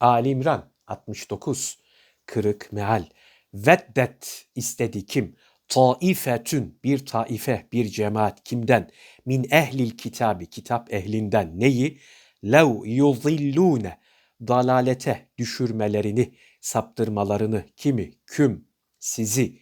Ali İmran 69 kırık meal. Veddet istedi kim? Taifetün bir taife bir cemaat kimden? Min ehlil kitabi kitap ehlinden neyi? Lev yuzillune dalalete düşürmelerini saptırmalarını kimi? Küm? Sizi.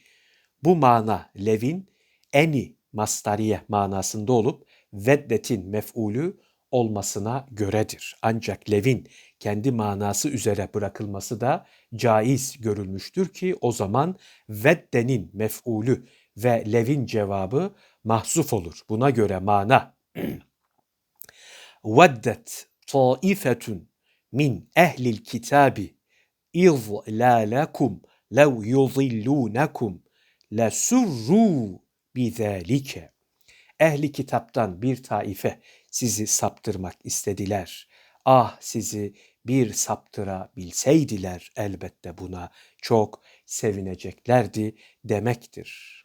Bu mana levin eni mastariye manasında olup veddetin mef'ulü olmasına göredir. Ancak levin kendi manası üzere bırakılması da caiz görülmüştür ki o zaman veddenin mef'ulü ve levin cevabı mahzuf olur. Buna göre mana veddet taifetun min ehlil kitabi izlalakum lev yuzillunakum lesurru bizalike Ehli kitaptan bir taife sizi saptırmak istediler. Ah sizi bir saptırabilseydiler elbette buna çok sevineceklerdi demektir.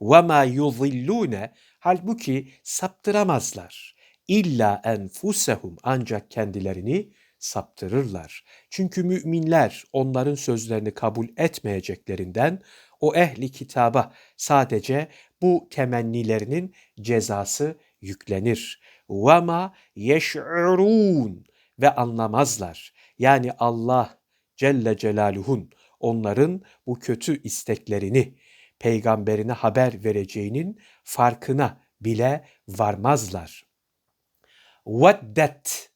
وَمَا يُضِلُّونَ Halbuki saptıramazlar. İlla enfusehum ancak kendilerini saptırırlar. Çünkü müminler onların sözlerini kabul etmeyeceklerinden o ehli kitaba sadece bu temennilerinin cezası yüklenir. وَمَا يَشْعُرُونَ ve anlamazlar. Yani Allah Celle Celaluhun onların bu kötü isteklerini peygamberine haber vereceğinin farkına bile varmazlar. وَدَّتْ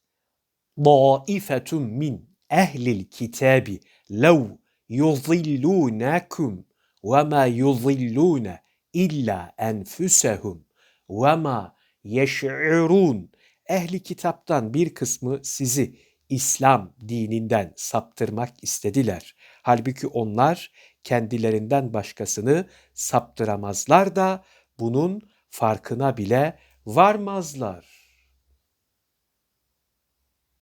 daifetun min ehlil kitabi lev yuzillunakum ve ma yuzillune illa enfusehum ve ma yeş'urun ehli kitaptan bir kısmı sizi İslam dininden saptırmak istediler. Halbuki onlar kendilerinden başkasını saptıramazlar da bunun farkına bile varmazlar.